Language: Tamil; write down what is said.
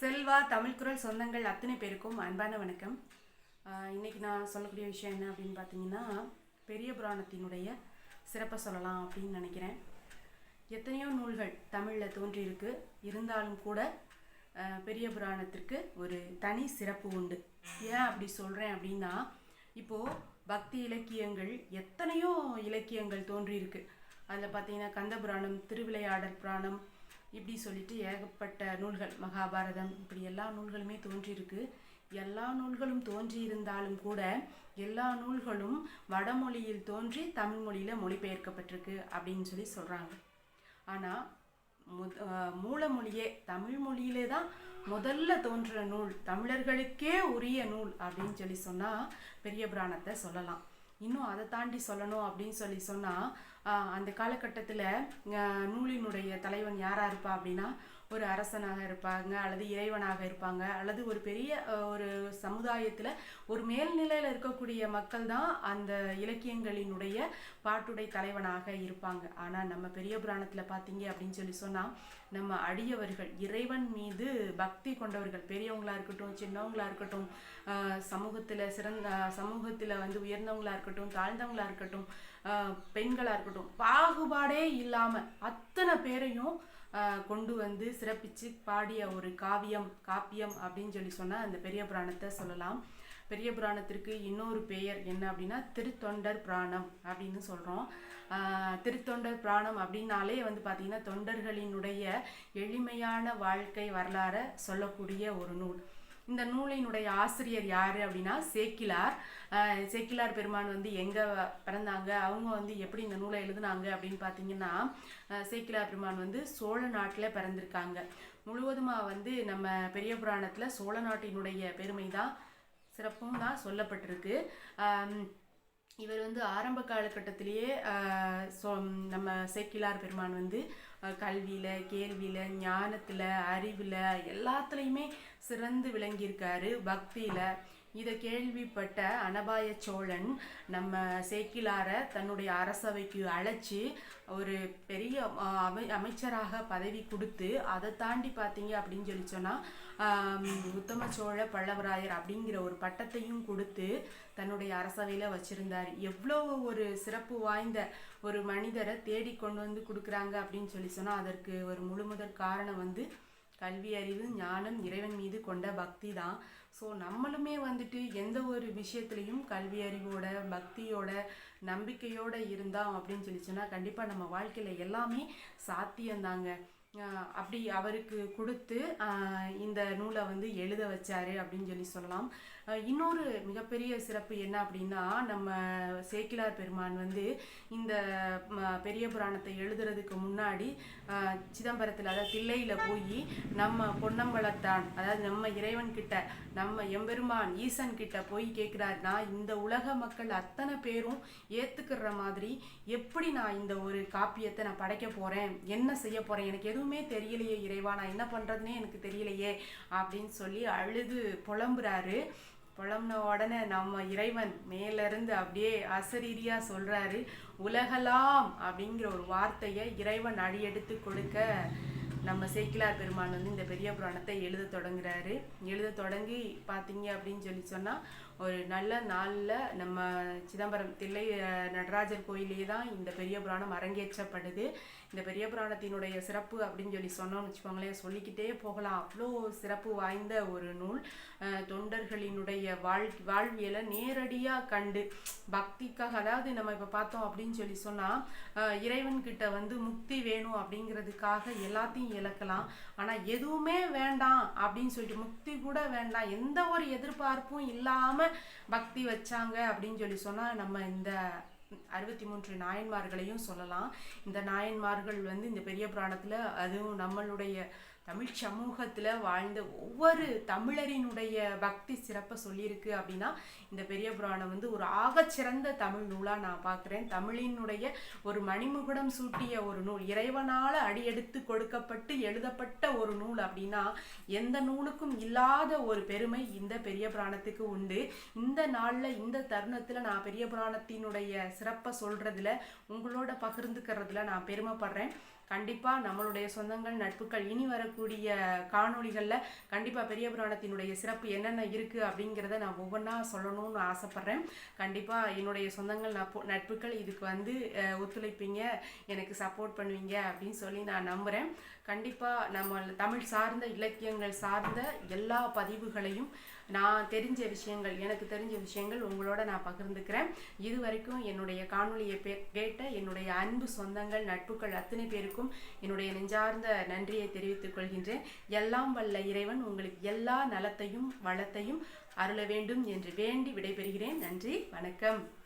செல்வா தமிழ் குரல் சொந்தங்கள் அத்தனை பேருக்கும் அன்பான வணக்கம். இன்றைக்கி இன்னைக்கு நான் சொல்லக்கூடிய விஷயம் என்ன அப்படின்னு பார்த்தீங்கன்னா பெரிய புராணத்தினுடைய சிறப்பை சொல்லலாம் அப்படின்னு நினைக்கிறேன். எத்தனையோ நூல்கள் தமிழில் தோன்றியிருக்கு. இருந்தாலும் கூட பெரிய புராணத்திற்கு ஒரு தனி சிறப்பு உண்டு. ஏன் அப்படி சொல்கிறேன் அப்படின்னா இப்போது பக்தி இலக்கியங்கள் எத்தனையோ இலக்கியங்கள் தோன்றியிருக்கு. அதில் பார்த்தீங்கன்னா கந்த புராணம் திருவிளையாடல் புராணம் இப்படி சொல்லிட்டு ஏகப்பட்ட நூல்கள் மகாபாரதம் இப்படி எல்லா நூல்களுமே தோன்றியிருக்கு. எல்லா நூல்களும் தோன்றியிருந்தாலும் கூட எல்லா நூல்களும் வடமொழியில் தோன்றி தமிழ் மொழியில் மொழிபெயர்க்கப்பட்டிருக்கு அப்படின்னு சொல்லி சொல்கிறாங்க ஆனால் முத மூலமொழியே தமிழ் மொழியிலே தான் முதல்ல தோன்ற நூல் தமிழர்களுக்கே உரிய நூல் அப்படின்னு சொல்லி சொன்னால் பெரிய புராணத்தை சொல்லலாம். இன்னும் அதை தாண்டி சொல்லணும் அப்படின்னு சொல்லி சொன்னால் அந்த காலகட்டத்தில் நூலினுடைய தலைவன் யாராக இருப்பா அப்படின்னா ஒரு அரசனாக இருப்பாங்க அல்லது இறைவனாக இருப்பாங்க அல்லது ஒரு பெரிய ஒரு சமுதாயத்தில் ஒரு மேல்நிலையில் இருக்கக்கூடிய மக்கள் தான் அந்த இலக்கியங்களினுடைய பாட்டுடை தலைவனாக இருப்பாங்க. ஆனால் நம்ம பெரிய புராணத்தில் பார்த்தீங்க அப்படின்னு சொல்லி சொன்னால் நம்ம அடியவர்கள் இறைவன் மீது பக்தி கொண்டவர்கள் பெரியவங்களா இருக்கட்டும் சின்னவங்களா இருக்கட்டும் சமூகத்தில் சிறந்த சமூகத்தில் வந்து உயர்ந்தவங்களா இருக்கட்டும் தாழ்ந்தவங்களாக இருக்கட்டும் பெண்களாக இருக்கட்டும் பாகுபாடே இல்லாமல் அத்தனை பேரையும் கொண்டு வந்து சிறப்பித்து பாடிய ஒரு காவியம் காப்பியம் அப்படின்னு சொல்லி சொன்னால் அந்த பெரிய புராணத்தை சொல்லலாம். பெரிய புராணத்திற்கு இன்னொரு பெயர் என்ன அப்படின்னா திருத்தொண்டர் புராணம் அப்படின்னு சொல்கிறோம் திருத்தொண்டர் புராணம் அப்படின்னாலே வந்து பார்த்திங்கன்னா தொண்டர்களினுடைய எளிமையான வாழ்க்கை வரலாறை சொல்லக்கூடிய ஒரு நூல். இந்த நூலினுடைய ஆசிரியர் யார் அப்படின்னா சேக்கிலார். சேக்கிலார் பெருமான் வந்து எங்கே பிறந்தாங்க? அவங்க வந்து எப்படி இந்த நூலை எழுதுனாங்க அப்படின்னு பார்த்தீங்கன்னா சேக்கிலார் பெருமான் வந்து சோழ நாட்டில் பிறந்திருக்காங்க. முழுவதுமாக வந்து நம்ம பெரிய புராணத்தில் சோழ நாட்டினுடைய பெருமை தான் சிறப்பும் தான் சொல்லப்பட்டிருக்கு. இவர் வந்து ஆரம்ப காலகட்டத்திலேயே சொ- நம்ம சேக்கிலார் பெருமான் வந்து கல்வியில் கேள்வியில் ஞானத்தில் அறிவில் எல்லாத்துலேயுமே சிறந்து விளங்கியிருக்காரு. பக்தியில் இதை கேள்விப்பட்ட அனபாய சோழன் நம்ம சேக்கிலார தன்னுடைய அரசவைக்கு அழைச்சி ஒரு பெரிய அமை அமைச்சராக பதவி கொடுத்து அதை தாண்டி பார்த்தீங்க அப்படின்னு சொல்லி சொன்னால் உத்தம சோழ பல்லவராயர் அப்படிங்கிற ஒரு பட்டத்தையும் கொடுத்து தன்னுடைய அரசவையில் வச்சிருந்தார். எவ்வளோ ஒரு சிறப்பு வாய்ந்த ஒரு மனிதரை தேடி கொண்டு வந்து கொடுக்குறாங்க அப்படின்னு சொல்லி சொன்னால் அதற்கு ஒரு முழுமுதற் காரணம் வந்து கல்வி அறிவு ஞானம் இறைவன் மீது கொண்ட பக்தி தான். ஸோ நம்மளுமே வந்துட்டு எந்த ஒரு விஷயத்துலையும் கல்வி அறிவோட பக்தியோட நம்பிக்கையோட இருந்தோம் அப்படின்னு சொல்லிச்சுன்னா கண்டிப்பாக நம்ம வாழ்க்கையில் எல்லாமே சாத்தியம்தாங்க. அப்படி அவருக்கு கொடுத்து இந்த நூலை வந்து எழுத வச்சாரு அப்படின்னு சொல்லி சொல்லலாம். இன்னொரு மிகப்பெரிய சிறப்பு என்ன அப்படின்னா நம்ம சேக்கிலார் பெருமான் வந்து இந்த ம, பெரிய புராணத்தை எழுதுறதுக்கு முன்னாடி சிதம்பரத்தில் அதாவது தில்லையில் போய் நம்ம பொன்னம்பலத்தான் அதாவது நம்ம இறைவன் கிட்ட நம்ம எம்பெருமான் ஈசன் கிட்ட போய் கேட்குறாரு நான் இந்த உலக மக்கள் அத்தனை பேரும் ஏற்றுக்கிற மாதிரி எப்படி நான் இந்த ஒரு காப்பியத்தை நான் படைக்க போகிறேன் என்ன செய்ய போகிறேன் எனக்கு எதுவுமே தெரியலையே இறைவா நான் என்ன பண்ணுறதுனே எனக்கு தெரியலையே அப்படின்னு சொல்லி அழுது புலம்புறாரு. புலம்புன உடனே நம்ம இறைவன் மேலேருந்து அப்படியே அசரீரியாக சொல்கிறாரு உலகலாம் அப்படிங்கிற ஒரு வார்த்தையை இறைவன் அடியெடுத்து கொடுக்க நம்ம சேக்கிலார் பெருமான் வந்து இந்த பெரிய புராணத்தை எழுத தொடங்குறாரு. எழுத தொடங்கி பார்த்தீங்க அப்படின்னு சொல்லி சொன்னால் ஒரு நல்ல நாளில் நம்ம சிதம்பரம் தில்லை நடராஜர் கோயிலே தான் இந்த பெரிய புராணம் அரங்கேற்றப்படுது. இந்த பெரிய புராணத்தினுடைய சிறப்பு அப்படின்னு சொல்லி சொன்னோம்னு வச்சுக்கோங்களேன் சொல்லிக்கிட்டே போகலாம். அவ்வளோ சிறப்பு வாய்ந்த ஒரு நூல். அஹ், வாழ் வாழ்வியலை நேரடியாக கண்டு பக்திக்காக அதாவது நம்ம இப்போ பார்த்தோம் அப்படின்னு சொல்லி சொன்னால் இறைவன்கிட்ட வந்து முக்தி வேணும் அப்படிங்கிறதுக்காக எல்லாத்தையும் இழக்கலாம். ஆனால் எதுவுமே வேண்டாம் அப்படின்னு சொல்லிட்டு முக்தி கூட வேண்டாம். எந்த ஒரு எதிர்பார்ப்பும் இல்லாமல் பக்தி வச்சாங்க அப்படின்னு சொல்லி சொன்னால் நம்ம இந்த அறுபத்தி மூன்று நாயன்மார்களையும் சொல்லலாம். இந்த நாயன்மார்கள் வந்து இந்த பெரிய புராணத்தில் அதுவும் நம்மளுடைய தமிழ் சமூகத்தில் வாழ்ந்த ஒவ்வொரு தமிழரினுடைய பக்தி சிறப்பை சொல்லியிருக்கு அப்படின்னா இந்த பெரிய புராணம் வந்து ஒரு ஆகச்சிறந்த தமிழ் நூலாக நான் பார்க்குறேன். தமிழினுடைய ஒரு மணிமுகுடம் சூட்டிய ஒரு நூல் இறைவனால் அடியெடுத்து கொடுக்கப்பட்டு எழுதப்பட்ட ஒரு நூல் அப்படின்னா எந்த நூலுக்கும் இல்லாத ஒரு பெருமை இந்த பெரிய புராணத்துக்கு உண்டு. இந்த நாளில் இந்த தருணத்தில் நான் பெரிய புராணத்தினுடைய சிறப்பை சொல்கிறதுல உங்களோட பகிர்ந்துக்கிறதுல நான் பெருமைப்படுறேன். கண்டிப்பாக நம்மளுடைய சொந்தங்கள் நட்புகள் இனி வரக்கூடிய காணொளிகளில் கண்டிப்பாக பெரிய புராணத்தினுடைய சிறப்பு என்னென்ன இருக்குது அப்படிங்கிறத நான் ஒவ்வொன்றா சொல்லணும்னு ஆசைப்பட்றேன். கண்டிப்பாக என்னுடைய சொந்தங்கள் நட்புகள் இதுக்கு வந்து ஒத்துழைப்பீங்க. எனக்கு சப்போர்ட் பண்ணுவீங்க அப்படின்னு சொல்லி நான் நம்புகிறேன் கண்டிப்பாக நம்ம தமிழ் சார்ந்த இலக்கியங்கள் சார்ந்த எல்லா பதிவுகளையும் நான் தெரிஞ்ச விஷயங்கள் எனக்கு தெரிஞ்ச விஷயங்கள் உங்களோட நான் பகிர்ந்துக்கிறேன். இது வரைக்கும் என்னுடைய காணொளியை கேட்ட என்னுடைய அன்பு சொந்தங்கள் நட்புகள் அத்தனை பேருக்கும் என்னுடைய நெஞ்சார்ந்த நன்றியை தெரிவித்துக் கொள்கின்றேன். எல்லாம் வல்ல இறைவன் உங்களுக்கு எல்லா நலத்தையும் வளத்தையும் அருள வேண்டும் என்று வேண்டி விடைபெறுகிறேன். நன்றி வணக்கம்.